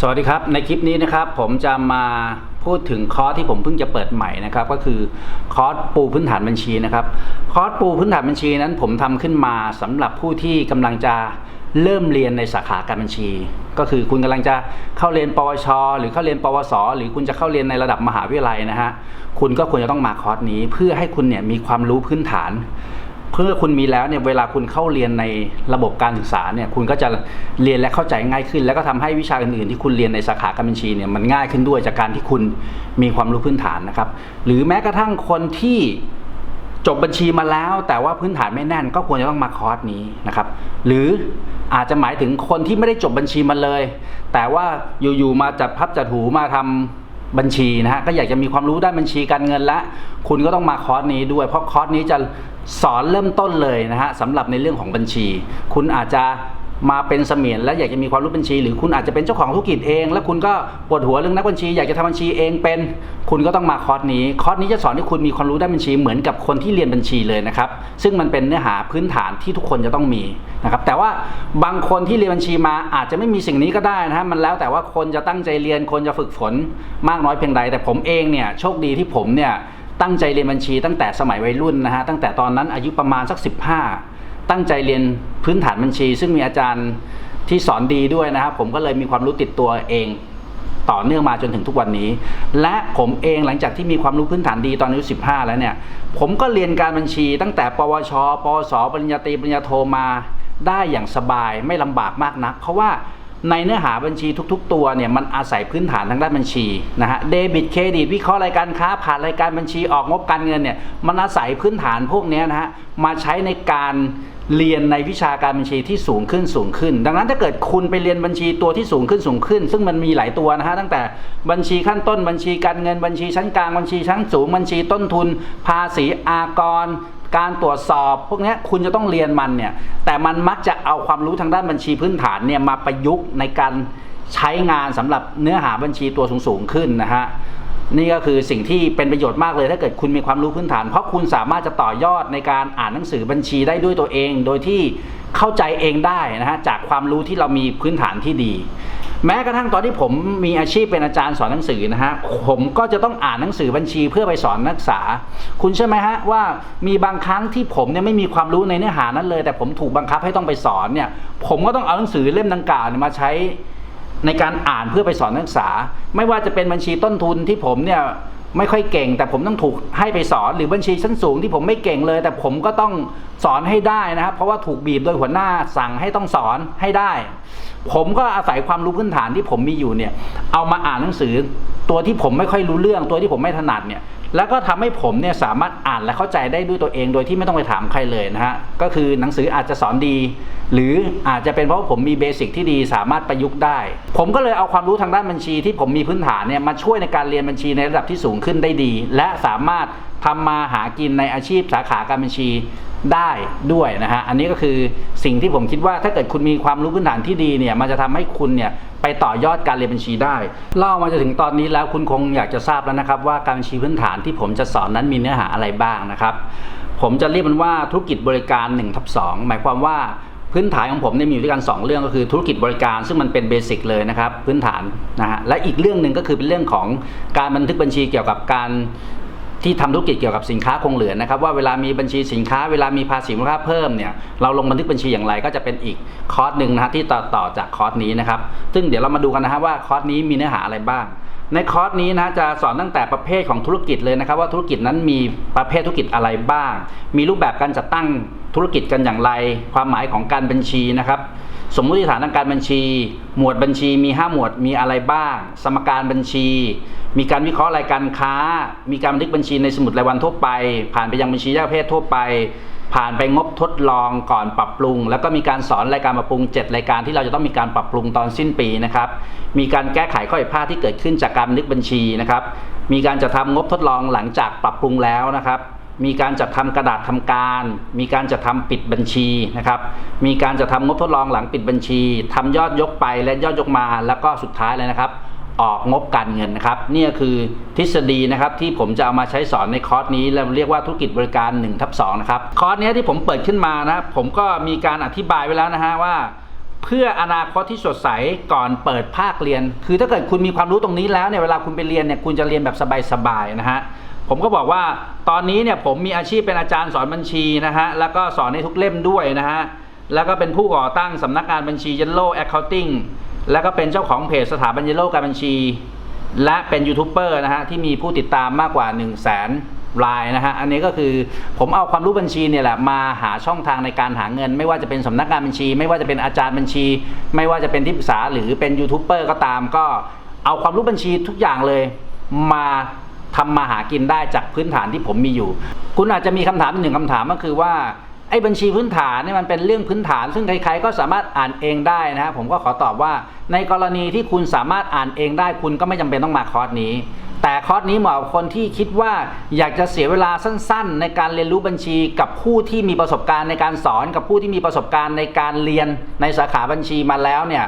สวัสดีครับ ในคลิปนี้นะครับผมจะมาพูดถึงคอร์สที่ผมเพิ่งจะเปิดใหม่นะครับ ก็คือคอร์สปูพื้นฐานบัญชีนะครับ คอร์สปูพื้นฐานบัญชีนั้นผมทำขึ้นมาสำหรับผู้ที่กำลังจะเริ่มเรียนในสาขาการบัญชี ก็คือคุณกำลังจะเข้าเรียนปวช หรือเข้าเรียนปวส หรือคุณจะเข้าเรียนในระดับมหาวิทยาลัยนะฮะคุณก็ควรจะต้องมาคอร์สนี้เพื่อให้คุณเนี่ยมีความรู้พื้นฐาน เพื่อคุณมีแล้วเนี่ยเวลาคุณเข้าเรียนในระบบการศึกษาเนี่ยคุณก็จะเรียนและเข้าใจง่ายขึ้น แล้วก็ทำให้วิชาอื่นๆที่คุณเรียนในสาขาการบัญชีเนี่ยมันง่ายขึ้นด้วยจากการที่คุณมีความรู้พื้นฐานนะครับ หรือแม้กระทั่งคนที่จบบัญชีมาแล้ว แต่ว่าพื้นฐานไม่แน่น ก็ควรจะต้องมาคอร์สนี้นะครับ หรืออาจจะหมายถึงคนที่ไม่ได้จบบัญชีมาเลย แต่ว่าอยู่ๆมาจัดพับจัดหูมาทำบัญชีนะฮะก็อยากจะมีความรู้ด้านบัญชีการเงินและ คุณก็ต้องมาคอร์สนี้ด้วย เพราะคอร์สนี้จะ สอนเริ่มต้นเลยนะฮะสำหรับในเรื่องของบัญชี คุณอาจจะมาเป็นเสมียนและอยากจะมีความรู้บัญชี หรือคุณอาจจะเป็นเจ้าของธุรกิจเอง แล้วคุณก็ปวดหัวเรื่องนักบัญชี อยากจะทำบัญชีเองเป็น คุณก็ต้องมาคอร์สนี้ คอร์สนี้จะสอนให้คุณมีความรู้ด้านบัญชีเหมือนกับคนที่เรียนบัญชีเลยนะครับซึ่งมันเป็นเนื้อหาพื้นฐานที่ทุกคนจะต้องมีนะครับแต่ว่าบางคนที่เรียนบัญชีมาอาจจะไม่มีสิ่งนี้ก็ได้นะฮะมันแล้วแต่ว่าคนจะตั้งใจเรียนคนจะฝึกฝนมากน้อยเพียงใดแต่ผมเองเนี่ยโชคดีที่ผมเนี่ย ตั้งใจเรียนบัญชีตั้งแต่สมัยวัยรุ่นนะฮะตั้งแต่ตอนนั้นอายุประมาณสัก 15 ตั้งใจเรียนพื้นฐานบัญชี ซึ่งมีอาจารย์ที่สอนดีด้วยนะครับผมก็เลยมีความรู้ติดตัวเองต่อเนื่องมาจนถึงทุกวันนี้ และผมเองหลังจากที่มีความรู้พื้นฐานดีตอนอายุ 15 แล้วเนี่ย ผมก็เรียนการบัญชีตั้งแต่ ปวช ปวส ปริญญาตรี ปริญญาโทมาได้อย่างสบายไม่ลำบากมากนัก เพราะว่า ในเนื้อหาบัญชีทุก ๆ ตัวเนี่ยมันอาศัยพื้นฐานทางด้านบัญชีนะฮะเดบิตเครดิตวิเคราะห์รายการค้าผ่านรายการบัญชีออกงบการเงินเนี่ยมันอาศัยพื้นฐานพวกนี้นะฮะมาใช้ในการเรียนในวิชาการบัญชีที่สูงขึ้นสูงขึ้น ดังนั้นถ้าเกิดคุณไปเรียนบัญชีตัวที่สูงขึ้นสูงขึ้น ซึ่งมันมีหลายตัวนะฮะตั้งแต่บัญชีขั้นต้นบัญชีการเงินบัญชีชั้นกลางบัญชีชั้นสูงบัญชีต้นทุน ภาษีอากร การตรวจสอบพวกนี้คุณจะต้องเรียนมันเนี่ยแต่มันมักจะเอาความรู้ทางด้านบัญชีพื้นฐานเนี่ยมาประยุกต์ในการใช้งานสำหรับเนื้อหาบัญชีตัวสูงๆขึ้นนะฮะนี่ก็คือสิ่งที่เป็นประโยชน์มากเลยถ้าเกิดคุณมีความรู้พื้นฐาน เพราะคุณสามารถจะต่อยอดในการอ่านหนังสือบัญชีได้ด้วยตัวเอง โดยที่เข้าใจเองได้นะฮะจากความรู้ที่เรามีพื้นฐานที่ดี แม้กระทั่งตอนที่ผมมีอาชีพเป็นอาจารย์สอนหนังสือนะฮะผมก็จะต้องอ่านหนังสือบัญชีเพื่อไปสอนนักศึกษา คุณใช่ไหมฮะว่ามีบางครั้งที่ผมเนี่ยไม่มีความรู้ในเนื้อหานั้นเลย แต่ผมถูกบังคับให้ต้องไปสอนเนี่ยผมก็ต้องเอาหนังสือเล่มดังกล่าวมาใช้ในการอ่านเพื่อไปสอนนักศึกษา ไม่ว่าจะเป็นบัญชีต้นทุนที่ผมเนี่ย ไม่ค่อยเก่ง แต่ผมต้องถูกให้ไปสอนหรือบัญชีชั้นสูงที่ผมไม่เก่งเลย แต่ผมก็ต้องสอนให้ได้นะครับ เพราะว่าถูกบีบโดยหัวหน้าสั่งให้ต้องสอนให้ได้ ผมก็อาศัยความรู้พื้นฐานที่ผมมีอยู่เนี่ย เอามาอ่านหนังสือ ตัวที่ผมไม่ค่อยรู้เรื่องตัวที่ผมไม่ถนัดเนี่ย แล้วก็ทำให้ผมเนี่ยสามารถอ่านและเข้าใจได้ด้วยตัวเอง โดยที่ไม่ต้องไปถามใครเลยนะฮะ ก็คือหนังสืออาจจะสอนดี หรืออาจจะเป็นเพราะผมมีเบสิกที่ดีสามารถประยุกต์ได้ ผมก็เลยเอาความรู้ทางด้านบัญชีที่ผมมีพื้นฐานเนี่ยมาช่วยในการเรียนบัญชีในระดับที่สูงขึ้นได้ดี และสามารถทำมาหากินในอาชีพสาขาการบัญชีได้ด้วยนะฮะ อันนี้ก็คือสิ่งที่ผมคิดว่าถ้าเกิดคุณมีความรู้พื้นฐานที่ดีเนี่ยมันจะทำให้คุณเนี่ย ไปต่อยอดการเรียนบัญชีได้ เล่ามาจะถึงตอนนี้แล้วคุณคงอยากจะทราบแล้วนะครับ ว่าการบัญชีพื้นฐานที่ผมจะสอนนั้นมีเนื้อหาอะไรบ้างนะครับ ผมจะเรียกมันว่าธุรกิจบริการ1ทับ2หมายความว่าพื้นฐานของผมเนี่ยมีอยู่ด้วยกัน 2 เรื่องก็คือธุรกิจบริการซึ่งมันเป็นเบสิกเลยนะครับ พื้นฐานนะฮะและอีกเรื่องหนึ่งก็คือเป็นเรื่องของการบันทึกบัญชีเกี่ยวกับการ ที่ทำธุรกิจเกี่ยวกับสินค้าคงเหลือนะครับว่าเวลามีบัญชีสินค้าเวลามีภาษีมูลค่าเพิ่มเนี่ยเราลงบันทึกบัญชีอย่างไรก็จะเป็นอีกคอร์สหนึ่งนะฮะที่ต่อต่อจากคอร์สนี้นะครับซึ่งเดี๋ยวเรามาดูกันนะฮะว่าคอร์สนี้มีเนื้อหาอะไรบ้าง ในคอร์สนี้นะจะสอนตั้งแต่ประเภทของธุรกิจเลยนะครับ ว่าธุรกิจนั้นมีประเภทธุรกิจอะไรบ้าง มีรูปแบบการจัดตั้งธุรกิจกันอย่างไร ความหมายของการบัญชีนะครับ สมมติฐานทางการบัญชี หมวดบัญชีมี 5 หมวดมีอะไรบ้าง สมการบัญชี มีการวิเคราะห์รายการค้า มีการบันทึกบัญชีในสมุดรายวันทั่วไป ผ่านไปยังบัญชีแยกประเภททั่วไป ผ่านไปงบทดลองก่อนปรับปรุง แล้วก็มีการสอนรายการปรับปรุง 7 รายการที่เราจะต้องมีการปรับปรุงตอนสิ้นปีนะครับมีการแก้ไขข้อผิดพลาดที่เกิดขึ้นจากการบันทึกบัญชีนะครับมีการจะทำงบทดลองหลังจากปรับปรุงแล้วนะครับ มีการจัดทำกระดาษทำการ มีการจัดทำปิดบัญชีนะครับ มีการจัดทำงบทดลองหลังปิดบัญชีทำยอดยกไปและยอดยกมา แล้วก็สุดท้ายเลยนะครับ ออกงบการเงินนะครับนี่คือทฤษฎีนะครับที่ผมจะเอามาใช้สอนในคอร์สนี้เราเรียกว่าธุรกิจบริการ1ทับ2นะครับคอร์สนี้ที่ผมเปิดขึ้นมานะผมก็มีการอธิบายไว้แล้วนะฮะว่าเพื่ออนาคตที่สดใสก่อนเปิดภาคเรียน คือถ้าเกิดคุณมีความรู้ตรงนี้แล้วเนี่ยเวลาคุณไปเรียนเนี่ยคุณจะเรียนแบบสบายๆนะฮะ ผมก็บอกว่าตอนนี้เนี่ยผมมีอาชีพเป็นอาจารย์สอนบัญชีนะฮะแล้วก็สอนในทุกเล่มด้วยนะฮะแล้วก็เป็นผู้ก่อตั้งสำนักงานบัญชี Yellow Accounting แล้วก็เป็นเจ้าของเพจสถาบัน Yellow การบัญชี และเป็นยูทูบเบอร์นะฮะที่มีผู้ติดตามมากกว่า 1 0 0 0 0แสนรายนะฮะอันนี้ก็คือผมเอาความรู้บัญชีเนี่ยแหละมาหาช่องทางในการหาเงิน ไม่ว่าจะเป็นสำนักงานบัญชี ไม่ว่าจะเป็นอาจารย์บัญชี ไม่ว่าจะเป็นที่ปรึกษาหรือเป็นยูทูบเบอร์ก็ตามก็เอาความรู้บัญชีทุกอย่างเลยมา ทำมาหากินได้จากพื้นฐานที่ผมมีอยู่ คุณอาจจะมีคำถามหนึ่งคำถามก็คือว่าไอ้บัญชีพื้นฐานเนี่ยมันเป็นเรื่องพื้นฐาน ซึ่งใครๆก็สามารถอ่านเองได้นะฮะผมก็ขอตอบว่า ในกรณีที่คุณสามารถอ่านเองได้ คุณก็ไม่จำเป็นต้องมาคอร์สนี้ แต่คอร์สนี้เหมาะกับคนที่คิดว่าอยากจะเสียเวลาสั้นๆ ในการเรียนรู้บัญชีกับผู้ที่มีประสบการณ์ในการสอนกับผู้ที่มีประสบการณ์ในการเรียนในสาขาบัญชีมาแล้วเนี่ย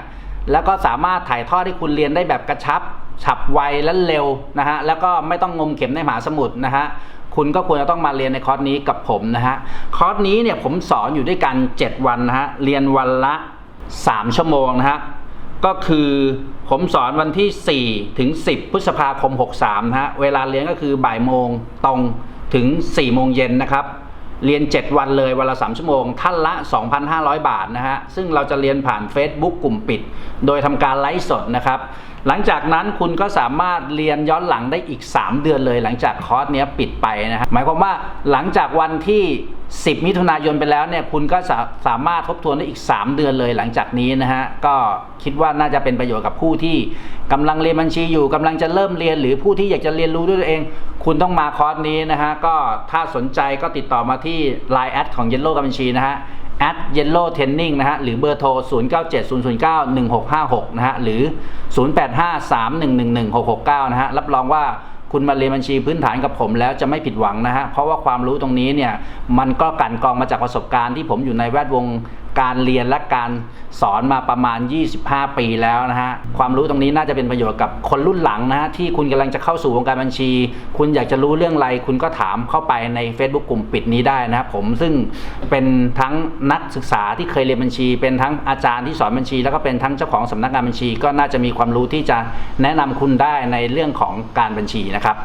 แล้วก็สามารถถ่ายทอดให้คุณเรียนได้แบบกระชับ ฉับไวและเร็วนะฮะแล้วก็ไม่ต้องงมเข็มในมหาสมุทรนะฮะคุณก็ควรจะต้องมาเรียนในคอร์สนี้กับผมนะฮะคอร์สนี้เนี่ยผมสอนอยู่ด้วยกัน 7 วันนะฮะเรียนวันละ 3 ชั่วโมงนะฮะก็คือผมสอนวันที่ 4 ถึง 10 พฤษภาคม 63นะฮะเวลาเรียนก็คือบ่ายโมงตรงถึง 4 โมงเย็นนะครับเรียน 7 วันเลยวันละ 3 ชั่วโมง ท่านละ 2,500 บาทนะฮะ ซึ่งเราจะเรียนผ่าน Facebook กลุ่มปิด โดยทำการไลฟ์สดนะครับ หลังจากนั้นคุณก็สามารถเรียนย้อนหลังได้อีก 3 เดือนเลย หลังจากคอร์สเนี้ยปิดไปนะฮะหมายความว่าหลังจากวันที่ 10 มิถุนายนไปแล้วเนี่ยคุณก็สาสามารถทบทวนได้อีก 3 เดือนเลยหลังจากนี้นะฮะก็คิดว่าน่าจะเป็นประโยชน์กับผู้ที่กำลังเรียนบัญชีอยู่กำลังจะเริ่มเรียนหรือผู้ที่อยากจะเรียนรู้ด้วยตัวเอง คุณต้องมาคอร์สนี้นะฮะก็ถ้าสนใจก็ติดต่อมาที่ Line แอดของ Yellow กับบัญชีนะฮะ at yellow training นะฮะ หรือเบอร์โทร 0 9 7 0 0 9 1 6 5 6 นะฮะ หรือ 0 8 5 3 1 1 1 6 6 9 นะฮะ รับรองว่าคุณมาเรียนบัญชีพื้นฐานกับผมแล้วจะไม่ผิดหวังนะฮะ เพราะว่าความรู้ตรงนี้เนี่ย มันก็กันกองมาจากประสบการณ์ที่ผมอยู่ในแวดวง การเรียนและการสอนมาประมาณ 25 ปีแล้วนะฮะ ความรู้ตรงนี้น่าจะเป็นประโยชน์กับคนรุ่นหลังนะฮะ ที่คุณกำลังจะเข้าสู่วงการบัญชี คุณอยากจะรู้เรื่องอะไร คุณก็ถามเข้าไปใน Facebook กลุ่มปิดนี้ได้นะครับผมซึ่งเป็นทั้งนักศึกษาที่เคยเรียนบัญชี เป็นทั้งอาจารย์ที่สอนบัญชี แล้วก็เป็นทั้งเจ้าของสำนักงานบัญชี ก็น่าจะมีความรู้ที่จะแนะนำคุณได้ในเรื่องของการบัญชีนะครับ